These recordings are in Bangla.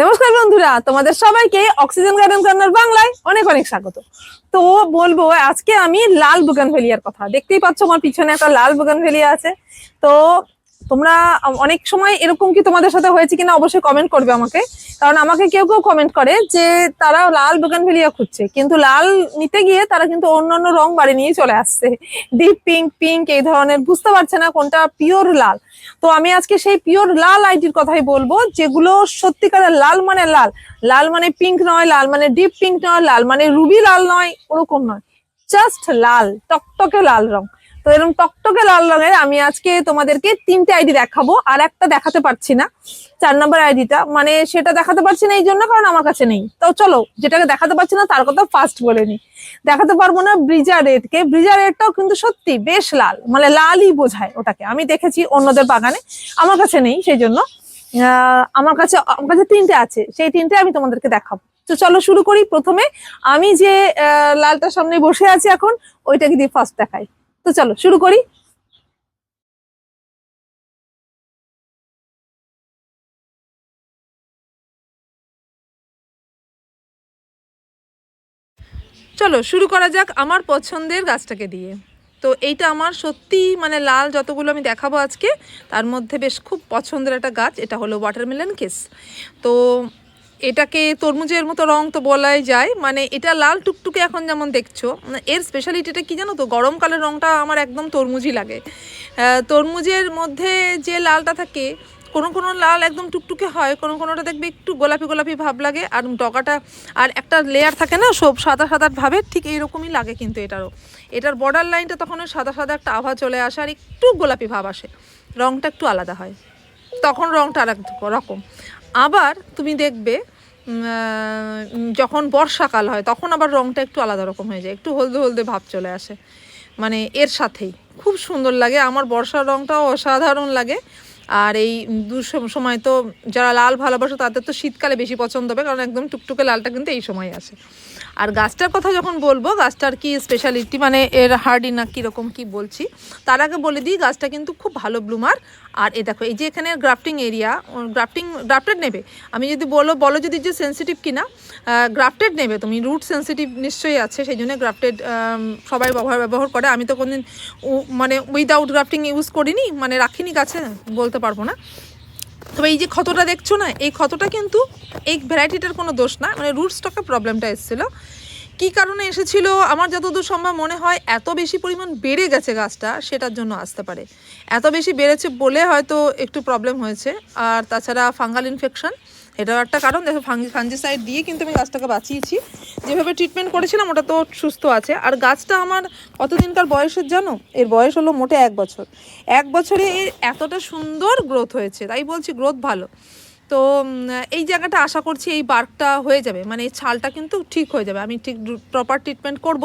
নমস্কার বন্ধুরা, তোমাদের সবাইকে অক্সিজেন গার্ডেন কর্নার বাংলায় অনেক অনেক স্বাগত। তো বলব, আজকে আমি লাল বুগান ভেলিয়ার কথা। দেখতেই পাচ্ছ আমার পিছনে একটা লাল বুগান ভেলিয়া আছে। তো তোমরা অনেক সময় এরকম কি তোমাদের সাথে হয়েছে কিনা অবশ্যই কমেন্ট করবে আমাকে। কারণ আমাকে কেউ কেউ কমেন্ট করে যে তারা লাল বুগানভেলিয়া খুঁজছে। কিন্তু লাল নিতে গিয়ে তারা কিন্তু অন্য অন্য রং বাড়ি নিয়ে চলে আসছে। ডিপ পিঙ্ক পিঙ্ক এই ধরনের বুঝতে পারছে না কোনটা পিওর লাল। তো আমি আজকে সেই পিওর লাল আইডির কথাই বলব, যেগুলো সত্যিকারের লাল মানে লাল। লাল মানে পিঙ্ক নয়, লাল মানে ডিপ পিঙ্ক নয়, লাল মানে রুবি লাল নয়, ওরকম নয়। জাস্ট লাল, টকটকে লাল রং। তো এরকম টকটকে লাল রঙের আমি আজকে তোমাদেরকে তিনটে আইডি দেখাবো, আর একটা দেখাতে পারছি না। চার নম্বর আইডিটা মানে সেটা দেখাতে পারছি না এই জন্য কারণ আমার কাছে নেই। তো চলো, যেটাকে দেখাতে পারছি না তার কথা ফার্স্ট বলে নি। দেখাতে পারব না ব্রিজা রেডকে ব্রিজা রেডটাও কিন্তু সত্যি বেশ লাল মানে লালই বোঝায় ওটাকে। আমি দেখেছি অন্যদের বাগানে, আমার কাছে নেই সেই জন্য। আমার কাছে আমার কাছে তিনটে আছে, সেই তিনটে আমি তোমাদেরকে দেখাবো। তো চলো শুরু করি। প্রথমে আমি যে লালটার সামনে বসে আছি এখন, ওইটাকে দিয়ে ফার্স্ট দেখাই। তো চলো, শুরু করি। চলো, শুরু করা যাক আমার পছন্দের গাছটাকে দিয়ে। তো এইটা আমার সত্যি মানে লাল যতগুলো আমি দেখাবো আজকে, তার মধ্যে বেশ খুব পছন্দের একটা গাছ, এটা হলো ওয়াটারমেলন কেস তো এটাকে তরমুজের মতো রং তো বলাই যায়। মানে এটা লাল টুকটুকে এখন যেমন দেখছ মানে এর স্পেশালিটিটা কি জানো তো? গরমকালের রংটা আমার একদম তরমুজই লাগে। তরমুজের মধ্যে যে লালটা থাকে, কোনো কোনো লাল একদম টুকটুকে হয়, কোনো কোনোটা দেখবে একটু গোলাপি গোলাপি ভাব লাগে, আর ডগাটা, আর একটা লেয়ার থাকে না, সব সাদা সাদা ভাবে, ঠিক এইরকমই লাগে কিন্তু এটারও। এটার বর্ডার লাইনটা তখন সাদা সাদা একটা আভা চলে আসে, আর একটু গোলাপি ভাব আসে। রংটা একটু আলাদা হয়। তখন রংটা আর এক রকম। আবার তুমি দেখবে যখন বর্ষাকাল হয়, তখন আবার রংটা একটু আলাদা রকম হয়ে যায়, একটু হলদে হলদে ভাব চলে আসে। মানে এর সাথেই। খুব সুন্দর লাগে, আমার বর্ষার রংটাও অসাধারণ লাগে। আর এই দু সময় তো যারা লাল ভালোবাসো, তাদের তো শীতকালে বেশি পছন্দ হবে, কারণ একদম টুকটুকে লালটা কিন্তু এই সময় আসে। আর গাছটার কথা যখন বলব, গাছটার কি স্পেশালিটি মানে এর হার্ডি না কীরকম কি বলছি, তার আগে বলে দিই, গাছটা কিন্তু খুব ভালো ব্লুমার আর এ দেখো, এই যে এখানে গ্রাফটিং এরিয়া গ্রাফটিং গ্রাফটেড নেবে। আমি যদি বলো বলো যদি যে সেন্সিটিভ কিনা গ্রাফটেড নেবে। তুমি রুট সেন্সিটিভ নিশ্চয়ই আছে, সেই জন্য গ্রাফটেড সবাই ব্যবহার ব্যবহার করে। আমি তো কোনদিন মানে উইদাউট গ্রাফটিং ইউজ করিনি মানে রাখিনি গাছে, বলতে পারব না। তবে এই যে ক্ষতটা দেখছ না, এই ক্ষতটা কিন্তু এই ভ্যারাইটিটার কোনো দোষ না মানে রুট স্টকে প্রবলেমটা এসেছিল। কী কারণে এসেছিল? আমার যতদূর সম্ভব মনে হয় এত বেশি পরিমাণ বেড়ে গেছে গাছটা, সেটার জন্য আসতে পারে। এত বেশি বেড়েছে বলে হয়তো একটু প্রবলেম হয়েছে। আর তাছাড়া ফাঙ্গাল ইনফেকশন এটাও একটা কারণ। দেখো ফাঙ্গি ফাঞ্জিসাইড দিয়ে কিন্তু আমি গাছটাকে বাঁচিয়েছি। যেভাবে ট্রিটমেন্ট করেছিলাম, ওটা তো সুস্থ আছে। আর গাছটা আমার কতদিনকার বয়সের জানো? এর বয়স হলো মোটে এক বছর। এক বছরে এর এতটা সুন্দর গ্রোথ হয়েছে, তাই বলছি গ্রোথ ভালো। তো এই জায়গাটা আশা করছি এই বার্কটা হয়ে যাবে। মানে এই ছালটা কিন্তু ঠিক হয়ে যাবে। আমি ঠিক প্রপার ট্রিটমেন্ট করব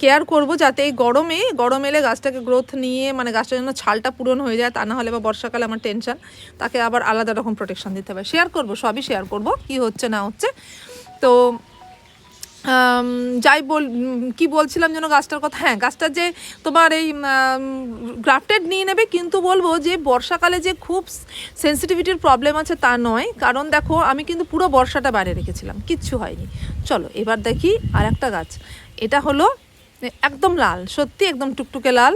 কেয়ার করব, যাতে এই গরমে, গরম এলে গাছটাকে গ্রোথ নিয়ে মানে গাছটার জন্য ছালটা পূরণ হয়ে যায়, তা না হলে বা বর্ষাকালে আমার টেনশন তাকে আবার আলাদা রকম প্রোটেকশন দিতে হবে। শেয়ার করব, সবই শেয়ার করব, কি হচ্ছে না হচ্ছে। তো যাই বল কি বলছিলাম যেন গাছটার কথা? হ্যাঁ গাছটা যে তোমার এই গ্রাফটেড নিয়ে নেবে, কিন্তু বলব যে বর্ষাকালে যে খুব সেন্সিটিভিটির প্রবলেম আছে তা নয়। কারণ দেখো, আমি কিন্তু পুরো বর্ষাটা বাইরে রেখেছিলাম, কিচ্ছু হয়নি। চলো, এবার দেখি আর একটা গাছ। এটা হলো একদম লাল, সত্যি একদম টুকটুকে লাল।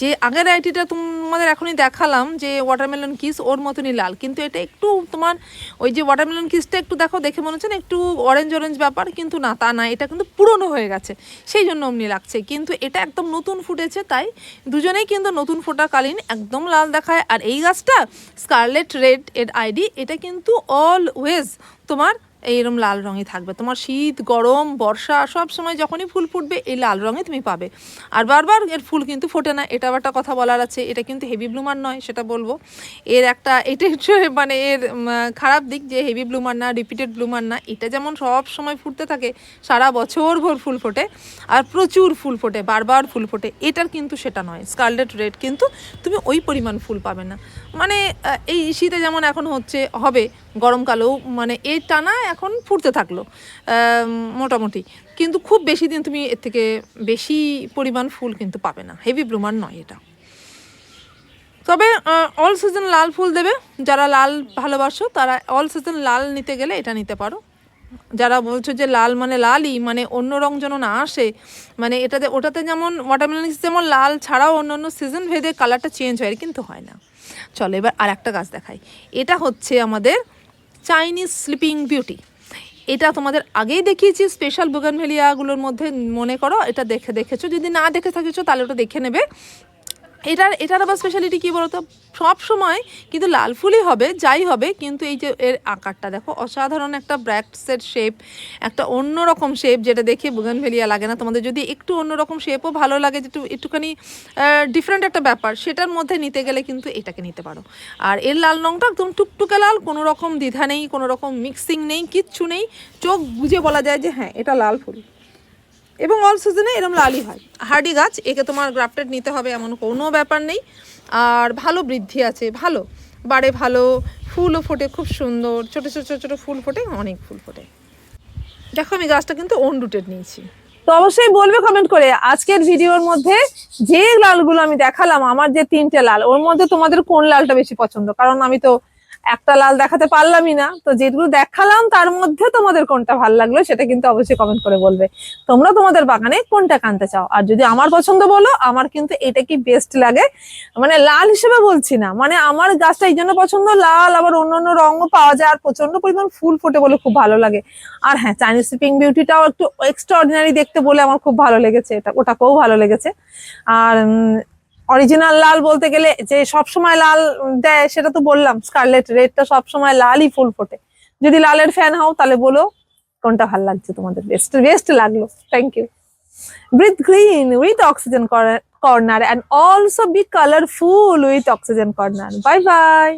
যে আগের আইটিটা তোমাদের এখনই দেখালাম যে ওয়াটারমেলন কিস ওর মতনই লাল, কিন্তু এটা একটু তোমার ওই যে ওয়াটারমেলন কিসটা একটু দেখো, দেখে মনে হচ্ছে না একটু অরেঞ্জ অরেঞ্জ ব্যাপার, কিন্তু না, তা না, এটা কিন্তু পুরনো হয়ে গেছে, সেই জন্য অমনি লাগছে। কিন্তু এটা একদম নতুন ফুটেছে, তাই দুজনেই কিন্তু নতুন ফোটাকালীন একদম লাল দেখায়। আর এই গাছটা স্কারলেট রেড এর আইডি এটা কিন্তু অলওয়েজ তোমার এইরকম লাল রঙই থাকবে। তোমার শীত, গরম, বর্ষা সব সময় যখনই ফুল ফুটবে, এই লাল রঙে তুমি পাবে। আর বারবার এর ফুল কিন্তু ফোটে না। এটা একটা কথা বলার আছে, এটা কিন্তু হেভি ব্লুমার নয়, সেটা বলব। এর একটা এটা মানে এর খারাপ দিক যে হেভি ব্লুমার না রিপিটেড ব্লুমার না, এটা যেমন সব সময় ফুটতে থাকে, সারা বছর ভোর ফুল ফোটে, আর প্রচুর ফুল ফোটে, বারবার ফুল ফোটে, এটার কিন্তু সেটা নয়। স্কারলেট রেড কিন্তু তুমি ওই পরিমাণ ফুল পাবে না। মানে এই শীতে যেমন এখন হচ্ছে, হবে গরমকালেও মানে এই টানা এখন ফুটতে থাকল মোটামুটি। কিন্তু খুব বেশি দিন তুমি এর থেকে বেশি পরিমাণ ফুল কিন্তু পাবে না। হেভি ব্লুমার নয় এটা। তবে অল সিজন লাল ফুল দেবে। যারা লাল ভালোবাসো, তারা অল সিজন লাল নিতে গেলে এটা নিতে পারো। যারা বলছো যে লাল মানে লালই মানে অন্য রং যেন না আসে মানে এটাতে, ওটাতে যেমন ওয়াটারমেলন যেমন লাল ছাড়াও অন্য অন্য সিজন ভেদে কালারটা চেঞ্জ হয়, কিন্তু হয় না। চলো এবার আর একটা গাছ দেখাই। এটা হচ্ছে আমাদের চাইনিজ স্লিপিং বিউটি। এটা তোমাদের আগেই দেখিয়েছি স্পেশাল বুগানভেলিয়াগুলোর মধ্যে মনে করো, এটা দেখে দেখেছ। যদি না দেখে থাকেছো তাহলে ওটা দেখে নেবে। এটার এটার আবার স্পেশালিটি কী বলতো? সব সময় কিন্তু লাল ফুলই হবে, যাই হবে, কিন্তু এই যে এর আকারটা দেখো, অসাধারণ একটা ব্র্যাক্টসের শেপ একটা অন্যরকম শেপ যেটা দেখে বুগানভেলিয়া লাগে না। তোমাদের যদি একটু অন্যরকম শেপও ভালো লাগে, যেটু, একটুখানি ডিফারেন্ট একটা ব্যাপার, সেটার মধ্যে নিতে গেলে কিন্তু এটাকে নিতে পারো। আর এর লাল রঙটা একদম টুকটুকে লাল, কোনো রকম দ্বিধা নেই, কোনো রকম মিক্সিং নেই, কিচ্ছু নেই। চোখ বুঝে বলা যায় যে হ্যাঁ এটা লাল ফুল। এবং অল সিজনে এরকম লালই হয়। হার্ডি গাছ, একে তোমার গ্রাফটেড নিতে হবে এমন কোনো ব্যাপার নেই। আর ভালো বৃদ্ধি আছে, ভালো। বাড়ে ভালো, ফুলও ফোটে খুব সুন্দর। ছোটো ছোটো ছোটো ছোটো ফুল ফোটে, অনেক ফুল ফোটে। দেখো, আমি গাছটা কিন্তু অন রুটেড নিয়েছি। তো অবশ্যই বলবে কমেন্ট করে, আজকের ভিডিওর মধ্যে যে লালগুলো আমি দেখালাম, আমার যে তিনটে লাল, ওর মধ্যে তোমাদের কোন লালটা বেশি পছন্দ? কারণ আমি তো একটা লাল দেখাতে পারলামই না। তো যেগুলো দেখালাম, তার মধ্যে তোমাদের কোনটা ভালো লাগল সেটা কিন্তু অবশ্যই কমেন্ট করে বলবে। তোমরা তোমাদের বাগানে কোনটা কানতে চাও? আর যদি আমার পছন্দ বলো, আমার কিন্তু এটা কি বেস্ট লাগে? মানে লাল হিসেবে বলছি না। মানে আমার গাছটা এই জন্য পছন্দ, লাল, আবার অন্য অন্য রঙও পাওয়া যায়, আর প্রচণ্ড পরিমাণ ফুল ফোটে বলে খুব ভালো লাগে। আর হ্যাঁ চাইনিজ পিং বিউটিটাও একটু এক্সট্রা অর্ডিনারি দেখতে বলে আমার খুব ভালো লেগেছে, এটা ওটাকেও ভালো লেগেছে। আর অরিজিনাল লাল বলতে গেলে যে সব সময় লাল দেয়, সেটা তো বললাম স্কারলেট রেডটা সব সময় লালই ফুল ফোটে। যদি লালের ফ্যান হও, তাহলে বলো কোনটা ভালো লাগছে তোমাদের? বেস্ট বেস্ট লাগল। Thank you breathe green with oxygen corner and also be colourful with oxygen corner bye bye